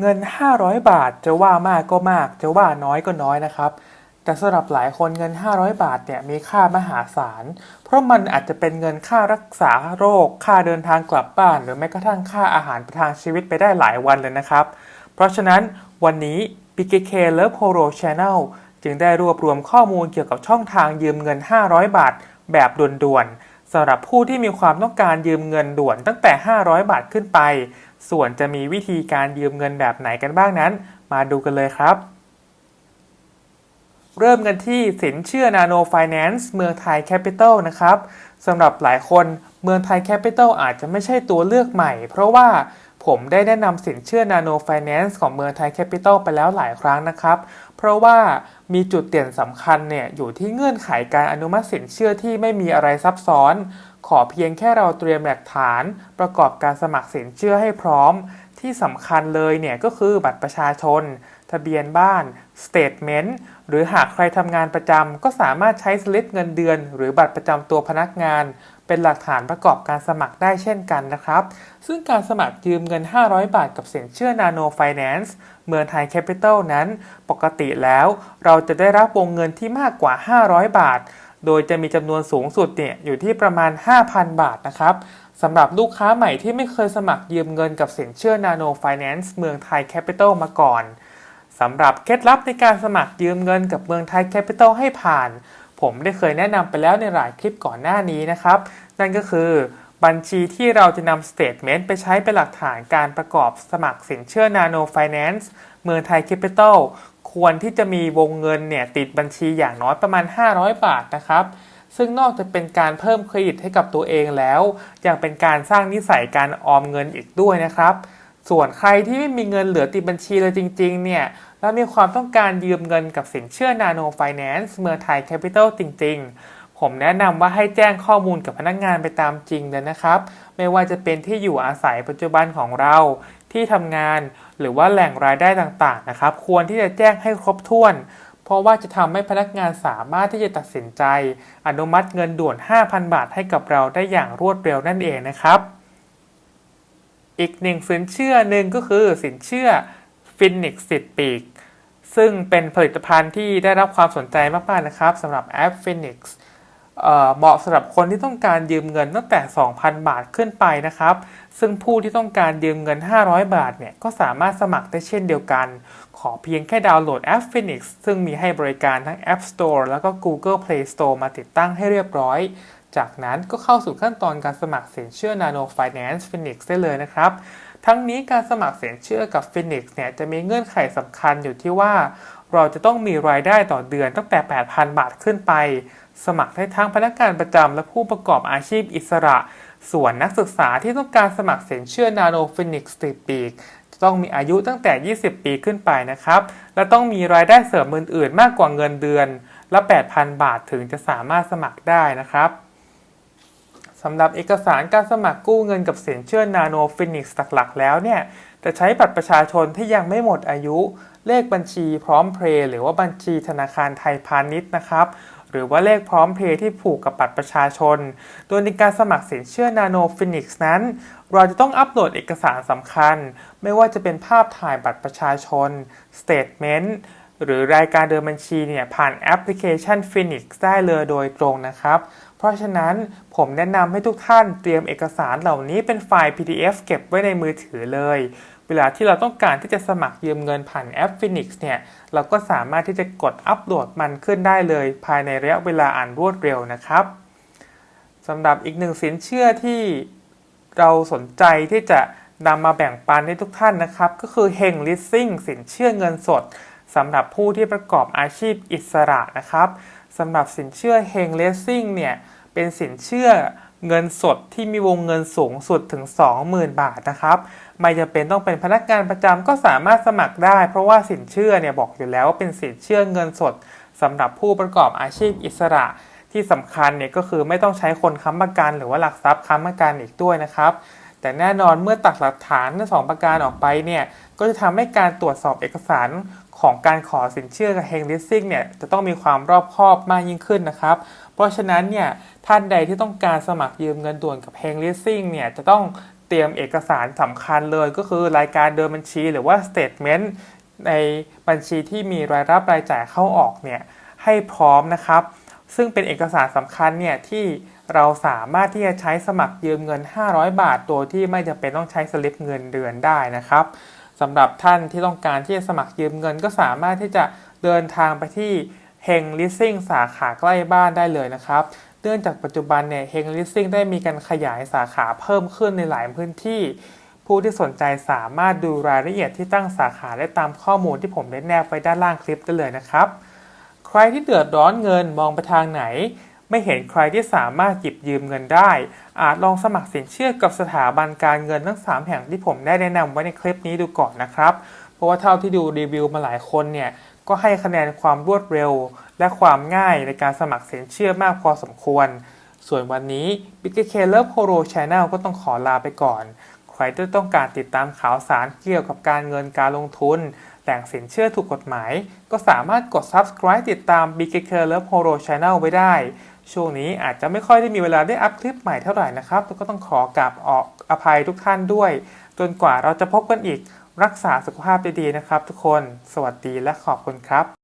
เงิน 500 บาทจะว่ามากก็มาก จะว่าน้อยก็น้อยนะครับ แต่สำหรับหลายคนเงิน 500 บาทเนี่ยมีค่ามหาศาล เพราะมันอาจจะเป็นเงินค่ารักษาโรค ค่าเดินทางกลับบ้าน หรือแม้กระทั่งค่าอาหารประทังชีวิตไปได้หลายวันเลยนะครับ เพราะฉะนั้นวันนี้ BKK Love Horo Channel จึงได้รวบรวมข้อมูลเกี่ยวกับช่องทางยืมเงิน 500 บาท แบบด่วนๆสำหรับผู้ที่มีความต้องการยืมเงินด่วนตั้งแต่ 500 บาทขึ้นไป ส่วนจะมีวิธีการยืมเงินแบบไหนกันบ้างนั้น มาดูกันเลยครับ เริ่มกันที่สินเชื่อนาโนไฟแนนซ์เมืองไทยแคปิตอลนะครับสำหรับหลายคนเมืองไทยแคปิตอลอาจจะไม่ใช่ตัวเลือกใหม่ เพราะว่าผมได้แนะนำสินเชื่อนาโนไฟแนนซ์ของเมืองไทยแคปิตอลไปแล้วหลายครั้งนะครับ เพราะว่ามีจุดเด่นสำคัญเนี่ยอยู่ที่เงื่อนไขการอนุมัติสินเชื่อที่ไม่มีอะไรซับซ้อน ขอเพียงแค่เราเตรียมหลักฐาน ประกอบการสมัครสินเชื่อให้พร้อม ที่สำคัญเลยเนี่ยก็คือบัตรประชาชน ทะเบียนบ้านสเตทเมนต์หรือหากใครทำงานประจำก็สามารถใช้สลิปเงินเดือน หรือบัตรประจำตัวพนักงาน เป็นหลักฐานประกอบการสมัครได้เช่นกันนะครับ ซึ่งการสมัครยืมเงิน 500 บาทกับสินเชื่อนาโนไฟแนนซ์เมืองไทยแคปิตอลนั้น ปกติแล้ว เราจะได้รับวงเงินที่มากกว่า 500 บาท โดยจะมีจำนวนสูงสุดเนี่ยอยู่ที่ประมาณ 5,000 บาทนะครับสำหรับลูกค้าใหม่ที่ไม่เคยสมัครยืมเงินกับสินเชื่อนาโนไฟแนนซ์เมืองไทยแคปิตอลมาก่อนสำหรับเคล็ดลับในการสมัครยืมเงินกับเมืองไทยแคปิตอลให้ผ่าน ผมได้เคยแนะนำไปแล้วในหลายคลิปก่อนหน้านี้นะครับ นั่นก็คือบัญชีที่เราจะนำสเตทเมนต์ไปใช้เป็นหลักฐานการประกอบสมัครสินเชื่อนาโนไฟแนนซ์เมืองไทยแควรที่จะมีวงเงินเนี่ยติดบัญชีอย่างน้อยประมาณ 500 บาทนะครับ ซึ่งนอกจากเป็นการเพิ่มเครดิตให้กับตัวเองแล้ว ยังเป็นการสร้างนิสัยการออมเงินอีกด้วยนะครับ ส่วนใครที่ไม่มีเงินเหลือติดบัญชีเลยจริงๆ เนี่ย แล้วมีความต้องการยืมเงินกับสินเชื่อนาโนไฟแนนซ์เมืองไทยแคปิตอลจริง ๆผมแนะนำว่าให้แจ้งข้อมูลกับพนักงานไปตามจริงเลยนะครับ ไม่ว่าจะเป็นที่อยู่อาศัยปัจจุบันของเรา ที่ทำงาน หรือว่าแหล่งรายได้ต่างๆนะครับ ควรที่จะแจ้งให้ครบถ้วน เพราะว่าจะทำให้พนักงานสามารถที่จะตัดสินใจ อนุมัติเงินด่วน 5,000 บาทให้กับเราได้อย่างรวดเร็วนั่นเองนะครับ อีกหนึ่งสินเชื่อหนึ่งก็คือสินเชื่อฟินิกสิทธิ์ปีกซึ่งเป็นผลิตภัณฑ์ที่ได้รับความสนใจมากๆนะครับสำหรับแอป Phoenix เหมาะสำหรับคนที่ต้องการยืมเงินตั้งแต่ 2,000 บาทขึ้นไปนะครับ ซึ่งผู้ที่ต้องการยืมเงิน 500 บาทเนี่ยก็สามารถสมัครได้เช่นเดียวกัน ขอเพียงแค่ดาวน์โหลดแอป Phoenix ซึ่งมีให้บริการทั้ง App Store แล้วก็ Google Play Store มาติดตั้งให้เรียบร้อย จากนั้นก็เข้าสู่ขั้นตอนการสมัครสินเชื่อ Nano Finance Phoenix ได้เลยนะครับทั้งนี้การสมัครสินเชื่อกับ Phoenix เนี่ยจะมีเงื่อนไขสำคัญอยู่ที่ว่า เราจะต้องมีรายได้ต่อเดือนตั้งแต่ 8,000 บาทขึ้นไป สมัครได้ทั้งพนักงานประจำและผู้ประกอบอาชีพอิสระ ส่วนนักศึกษาที่ต้องการสมัครสินเชื่อ Nano Phoenix ติปีกจะต้องมีอายุตั้งแต่ 20 ปีขึ้นไปนะครับ และต้องมีรายได้เสริมอื่นๆ มากกว่าเงินเดือนละ 8,000 บาทถึงจะสามารถสมัครได้นะครับสำหรับเอกสารการสมัครกู้เงินกับสินเชื่อนาโนฟินิกส์หลักๆ แล้วเนี่ยจะใช้บัตรประชาชนที่ยังไม่หมดอายุ เลขบัญชีพร้อมเพย์หรือว่าบัญชีธนาคารไทยพาณิชย์นะครับ หรือว่าเลขพร้อมเพย์ที่ผูกกับบัตรประชาชน โดยในการสมัครสินเชื่อนาโนฟินิกส์นั้น เราจะต้องอัปโหลดเอกสารสำคัญ ไม่ว่าจะเป็นภาพถ่ายบัตรประชาชนสเตทเมนต์ หรือรายการเดินบัญชีเนี่ยผ่านแอปพลิเคชัน Phoenix ได้เลยโดยตรงนะครับ เพราะฉะนั้นผมแนะนำให้ทุกท่านเตรียมเอกสารเหล่านี้เป็นไฟล์ PDF เก็บไว้ในมือถือเลย เวลาที่เราต้องการที่จะสมัครยืมเงินผ่านแอป Phoenix เนี่ย เราก็สามารถที่จะกดอัปโหลดมันขึ้นได้เลย ภายในระยะเวลาอันรวดเร็วนะครับสำหรับอีกหนึ่งสินเชื่อที่เราสนใจที่จะนำมาแบ่งปันให้ทุกท่านนะครับ ก็คือเฮงลิสซิ่งสินเชื่อเงินสด สำหรับผู้ที่ประกอบอาชีพอิสระนะครับสำหรับสินเชื่อเฮงเลสซิ่งเนี่ยเป็นสินเชื่อเงินสดที่มีวงเงินสูงสุดถึง 20,000 บาทนะครับ ไม่จำเป็นต้องเป็นพนักงานประจำก็สามารถสมัครได้ เพราะว่าสินเชื่อเนี่ยบอกอยู่แล้วว่าเป็นสินเชื่อเงินสดสำหรับผู้ประกอบอาชีพอิสระที่สำคัญเนี่ยก็คือไม่ต้องใช้คนค้ำประกันหรือว่าหลักทรัพย์ค้ำประกันอีกด้วยนะครับ แต่แน่นอนเมื่อตัดหลักฐานทั้งสองประการออกไปเนี่ย ก็จะทำให้การตรวจสอบเอกสารของการขอสินเชื่อกับเฮงลิสซิ่งเนี่ยจะต้องมีความรอบคอบมากยิ่งขึ้นนะครับ เพราะฉะนั้นเนี่ยท่านใดที่ต้องการสมัครยืมเงินด่วนกับเฮงลิสซิ่งเนี่ยจะต้องเตรียมเอกสารสำคัญเลยก็คือรายการเดินบัญชีหรือว่า statement ในบัญชีที่มีรายรับรายจ่ายเข้าออกเนี่ยให้พร้อมนะครับ ซึ่งเป็นเอกสารสำคัญเนี่ยที่ เราสามารถที่จะใช้สมัครยืมเงิน 500 บาทโดยที่ไม่จำเป็นต้องใช้สลิปเงินเดือนได้นะครับสำหรับท่านที่ต้องการที่จะสมัครยืมเงิน ก็สามารถที่จะเดินทางไปที่เฮงลิสซิ่งสาขาใกล้บ้านได้เลยนะครับเนื่องจากปัจจุบันเนี่ยเฮงลิสซิ่งได้มีการขยายสาขาเพิ่มขึ้นในหลายพื้นที่ ผู้ที่สนใจสามารถดูรายละเอียดที่ตั้งสาขาได้ตามข้อมูลที่ผมได้แนบไว้ด้านล่างคลิปได้เลยนะครับ ใครที่เดือดร้อนเงินมองไปทางไหน ไม่เห็นใครที่สามารถหยิบยืมเงินได้ อาจลองสมัครสินเชื่อกับสถาบันการเงินทั้ง 3 แห่งที่ผมได้แนะนำไว้ในคลิปนี้ดูก่อนนะครับ เพราะว่าเท่าที่ดูรีวิวมาหลายคนเนี่ยก็ให้คะแนนความรวดเร็ว และความง่ายในการสมัครสินเชื่อมากพอสมควร ส่วนวันนี้ b i g k Love Horo Channel ก็ต้องขอลาไปก่อน ใครที่ต้องการติดตามข่าวสารเกี่ยวกับการเงินการลงทุนแหล่งสินเชื่อถูกกฎหมาย ก็สามารถกด subscribe ติดตาม BKK Love Horo Channel ไว้ได้ ช่วงนี้อาจจะไม่ค่อยได้มีเวลาได้อัพคลิปใหม่เท่าไหร่นะครับแล้วก็ต้องขอกราบออกอภัยทุกท่านด้วย จนกว่าเราจะพบกันอีกรักษาสุขภาพดีๆนะครับ ทุกคน สวัสดีและขอบคุณครับ